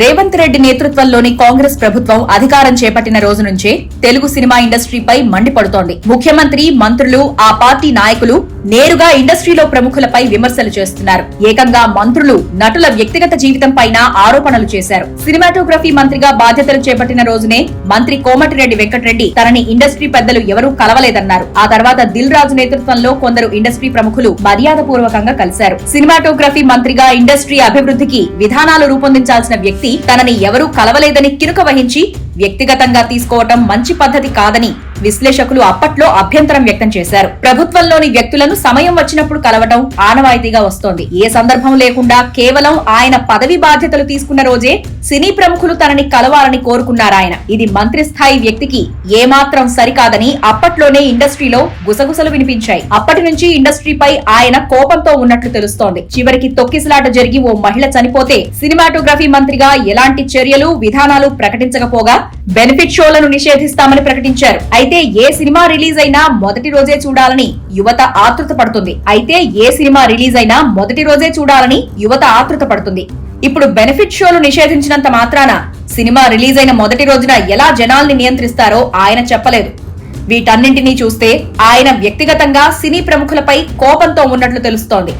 రేవంత్ రెడ్డి నేతృత్వంలోని కాంగ్రెస్ ప్రభుత్వం అధికారం చేపట్టిన రోజు నుంచే తెలుగు సినిమా ఇండస్ట్రీపై మండిపడుతోంది. ముఖ్యమంత్రి మంత్రులు ఆ పార్టీ నాయకులు నేరుగా ఇండస్ట్రీలో ప్రముఖులపై విమర్శలు చేస్తున్నారు. ఏకంగా మంత్రులు నటుల వ్యక్తిగత జీవితం పైన ఆరోపణలు చేశారు. సినిమాటోగ్రఫీ మంత్రిగా బాధ్యతలు చేపట్టిన రోజునే మంత్రి కోమటిరెడ్డి వెంకటరెడ్డి తనని ఇండస్ట్రీ పెద్దలు ఎవరూ కలవలేదన్నారు. ఆ తర్వాత దిల్ రాజు నేతృత్వంలో కొందరు ఇండస్ట్రీ ప్రముఖులు మర్యాదపూర్వకంగా కలిశారు. సినిమాటోగ్రఫీ మంత్రిగా ఇండస్ట్రీ అభివృద్ధికి విధానాలు రూపొందించాల్సిన వ్యక్తి తనని ఎవరూ కలవలేదని కినుక వహించి వ్యక్తిగతంగా తీసుకోవటం మంచి పద్ధతి కాదని విశ్లేషకులు అప్పట్లో అభ్యంతరం వ్యక్తం చేశారు. ప్రభుత్వంలోని వ్యక్తులను సమయం వచ్చినప్పుడు కలవటం ఆనవాయితీగా వస్తోంది. ఏ సందర్భం లేకుండా కేవలం ఆయన పదవి బాధ్యతలు తీసుకున్న రోజే సినీ ప్రముఖులు తనని కలవాలని కోరుకున్నారాయన ఇది మంత్రి స్థాయి వ్యక్తికి ఏమాత్రం సరికాదని అప్పట్లోనే ఇండస్ట్రీలో గుసగుసలు వినిపించాయి. అప్పటి నుంచి ఇండస్ట్రీపై ఆయన కోపంతో ఉన్నట్లు తెలుస్తోంది. చివరికి తొక్కిసలాట జరిగి ఓ మహిళ చనిపోతే సినిమాటోగ్రఫీ మంత్రిగా ఎలాంటి చర్యలు విధానాలు ప్రకటించకపోగా బెనిఫిట్ షోలను నిషేధిస్తామని ప్రకటించారు. అయితే ఏ సినిమా రిలీజ్ అయినా మొదటి రోజే చూడాలని యువత ఆతృత పడుతుంది. అయితే ఏ సినిమా రిలీజ్ అయినా మొదటి రోజే చూడాలని యువత ఆతృత పడుతుంది. ఇప్పుడు బెనిఫిట్ షోలు నిషేధించినంత మాత్రాన సినిమా రిలీజ్ అయిన మొదటి రోజున ఎలా జనాల్ని నియంత్రిస్తారో ఆయన చెప్పలేదు. వీటన్నింటినీ చూస్తే ఆయన వ్యక్తిగతంగా సినీ ప్రముఖులపై కోపంతో ఉన్నట్లు తెలుస్తోంది.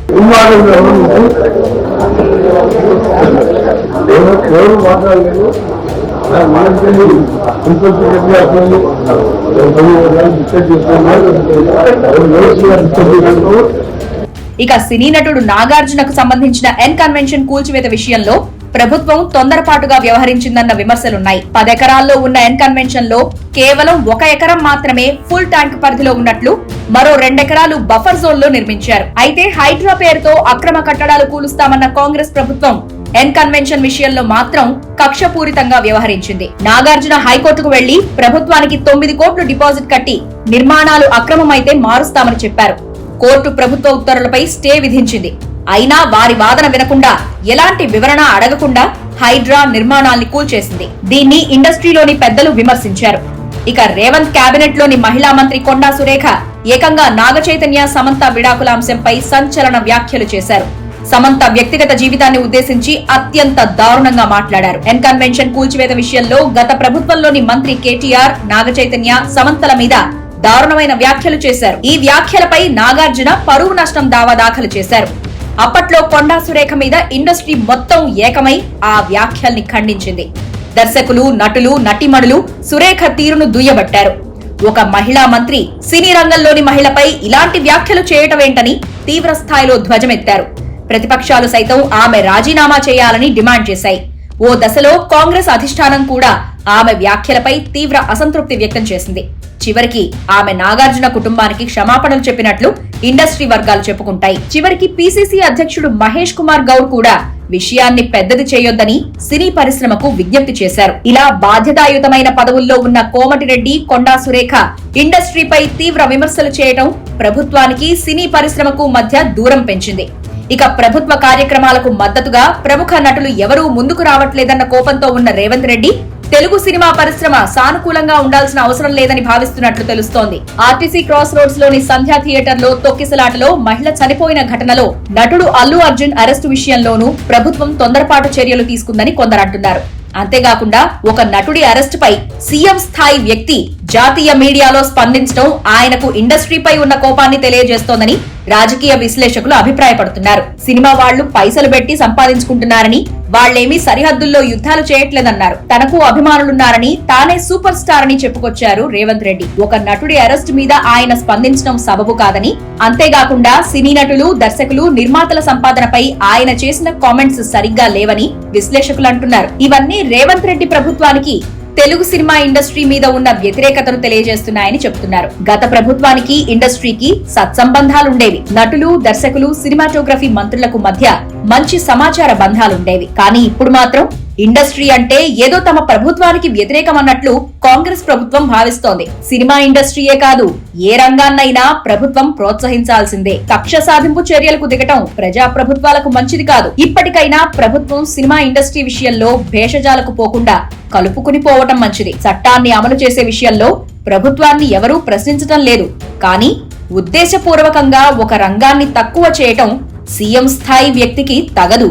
ఇక సినీ నటుడు నాగార్జునకు సంబంధించిన ఎన్ కన్వెన్షన్ కూల్చివేత విషయంలో ప్రభుత్వం తొందరపాటుగా వ్యవహరించిందన్న విమర్శలున్నాయి. పదెకరాల్లో ఉన్న ఎన్ కన్వెన్షన్లో కేవలం ఒక ఎకరం మాత్రమే ఫుల్ ట్యాంక్ పరిధిలో ఉన్నట్లు మరో రెండెకరాలు బఫర్ జోన్లో నిర్మించారు. అయితే హైడ్రా పేరుతో అక్రమ కట్టడాలు కూలుస్తామన్న కాంగ్రెస్ ప్రభుత్వం ఎన్ కన్వెన్షన్ విషయంలో మాత్రం కక్షపూరితంగా వ్యవహరించింది. నాగార్జున హైకోర్టుకు వెళ్ళి ప్రభుత్వానికి తొమ్మిది కోట్లు డిపాజిట్ కట్టి నిర్మాణాలు అక్రమమైతే మారుస్తామని చెప్పారు. కోర్టు ప్రభుత్వ ఉత్తర్వులపై స్టే విధించింది. అయినా వారి వాదన వినకుండా ఎలాంటి వివరణ అడగకుండా హైడ్రా నిర్మాణాల్ని కూల్చేసింది. దీన్ని ఇండస్ట్రీలోని పెద్దలు విమర్శించారు. ఇక రేవంత్ కేబినెట్లోని మహిళా మంత్రి కొండా సురేఖ ఏకంగా నాగచైతన్య సమంత విడాకుల అంశంపై సంచలన వ్యాఖ్యలు చేశారు. సమంత వ్యక్తిగత జీవితాన్ని ఉద్దేశించి అత్యంత దారుణంగా మాట్లాడారు. ఎన్ కన్వెన్షన్ కూల్చివేత విషయంలో గత ప్రభుత్వంలోని మంత్రి కేటీఆర్ నాగచైతన్య సమంతల మీద దారుణమైన వ్యాఖ్యలు చేశారు. ఈ వ్యాఖ్యలపై నాగార్జున పరువు నష్టం దావా దాఖలు చేశారు. అప్పట్లో కొండా సురేఖ మీద ఇండస్ట్రీ మొత్తం ఏకమై ఆ వ్యాఖ్యల్ని ఖండించింది. దర్శకులు నటులు నటిమణులు సురేఖ తీరును దుయ్యబట్టారు. ఒక మహిళా మంత్రి సినీ రంగంలోని మహిళపై ఇలాంటి వ్యాఖ్యలు చేయటమేంటని తీవ్ర స్థాయిలో ధ్వజమెత్తారు. ప్రతిపక్షాలు సైతం ఆమె రాజీనామా చేయాలని డిమాండ్ చేశాయి. ఓ దశలో కాంగ్రెస్ అధిష్టానం కూడా ఆమె వ్యాఖ్యలపై తీవ్ర అసంతృప్తి వ్యక్తం చేసింది. చివరికి ఆమె నాగార్జున కుటుంబానికి క్షమాపణలు చెప్పినట్లు ఇండస్ట్రీ వర్గాలు చెప్పుకుంటాయి. చివరికి పీసీసీ అధ్యక్షుడు మహేష్ కుమార్ గౌడ్ కూడా విషయాన్ని పెద్దది చేయొద్దని సినీ పరిశ్రమకు విజ్ఞప్తి చేశారు. ఇలా బాధ్యతాయుతమైన పదవుల్లో ఉన్న కోమటిరెడ్డి కొండా సురేఖ ఇండస్ట్రీపై తీవ్ర విమర్శలు చేయటం ప్రభుత్వానికి సినీ పరిశ్రమకు మధ్య దూరం పెంచింది. ఇక ప్రభుత్వ కార్యక్రమాలకు మద్దతుగా ప్రముఖ నటులు ఎవరూ ముందుకు రావట్లేదన్న కోపంతో ఉన్న రేవంత్ రెడ్డి తెలుగు సినిమా పరిశ్రమ సానుకూలంగా ఉండాల్సిన అవసరం లేదని భావిస్తున్నట్లు తెలుస్తోంది. ఆర్టీసీ క్రాస్ రోడ్స్లోని సంధ్యా థియేటర్లో తొక్కిసలాటలో మహిళ చనిపోయిన ఘటనలో నటుడు అల్లు అర్జున్ అరెస్టు విషయంలోనూ ప్రభుత్వం తొందరపాటు చర్యలు తీసుకుందని కొందరంటున్నారు అంతేకాకుండా ఒక నటుడి అరెస్ట్ పై సీఎం స్థాయి వ్యక్తి జాతీయ మీడియాలో స్పందించడం ఆయనకు ఇండస్ట్రీపై ఉన్న కోపాన్ని తెలియజేస్తోందని రాజకీయ విశ్లేషకులు అభిప్రాయపడుతున్నారు. సినిమా వాళ్ళు పైసలు పెట్టి సంపాదించుకుంటున్నారని వాళ్ళేమీ సరిహద్దుల్లో యుద్ధాలు చేయట్లేదన్నారు. తనకు అభిమానులున్నారని తానే సూపర్ స్టార్ అని చెప్పుకొచ్చారు రేవంత్ రెడ్డి. ఒక నటుడి అరెస్ట్ మీద ఆయన స్పందించడం సబబు కాదని అంతేకాకుండా సినీ నటులు దర్శకులు నిర్మాతల సంపాదనపై ఆయన చేసిన కామెంట్స్ సరిగ్గా లేవని విశ్లేషకులు అంటున్నారు. ఇవన్నీ రేవంత్ రెడ్డి ప్రభుత్వానికి తెలుగు సినిమా ఇండస్ట్రీ మీద ఉన్న వ్యతిరేకతను తెలియజేస్తున్నాయని చెబుతున్నారు గత ప్రభుత్వానికి ఇండస్ట్రీకి సత్సంబంధాలుండేవి. నటులు దర్శకులు సినిమాటోగ్రఫీ మంత్రులకు మధ్య మంచి సమాచార బంధాలుండేవి. కానీ ఇప్పుడు మాత్రం ఇండస్ట్రీ అంటే ఏదో తమ ప్రభుత్వానికి వ్యతిరేకమన్నట్లు కాంగ్రెస్ ప్రభుత్వం భావిస్తోంది. సినిమా ఇండస్ట్రీయే కాదు ఏ రంగాన్నైనా ప్రభుత్వం ప్రోత్సహించాల్సిందే. కక్ష సాధింపు చర్యలకు దిగటం ప్రజా ప్రభుత్వాలకు మంచిది కాదు. ఇప్పటికైనా ప్రభుత్వం సినిమా ఇండస్ట్రీ విషయంలో భేషజాలకు పోకుండా కలుపుకుని పోవటం మంచిది. చట్టాన్ని అమలు చేసే విషయంలో ప్రభుత్వాన్ని ఎవరూ ప్రశ్నించటం లేదు. కానీ ఉద్దేశపూర్వకంగా ఒక రంగాన్ని తక్కువ చేయటం సీఎం స్థాయి వ్యక్తికి తగదు.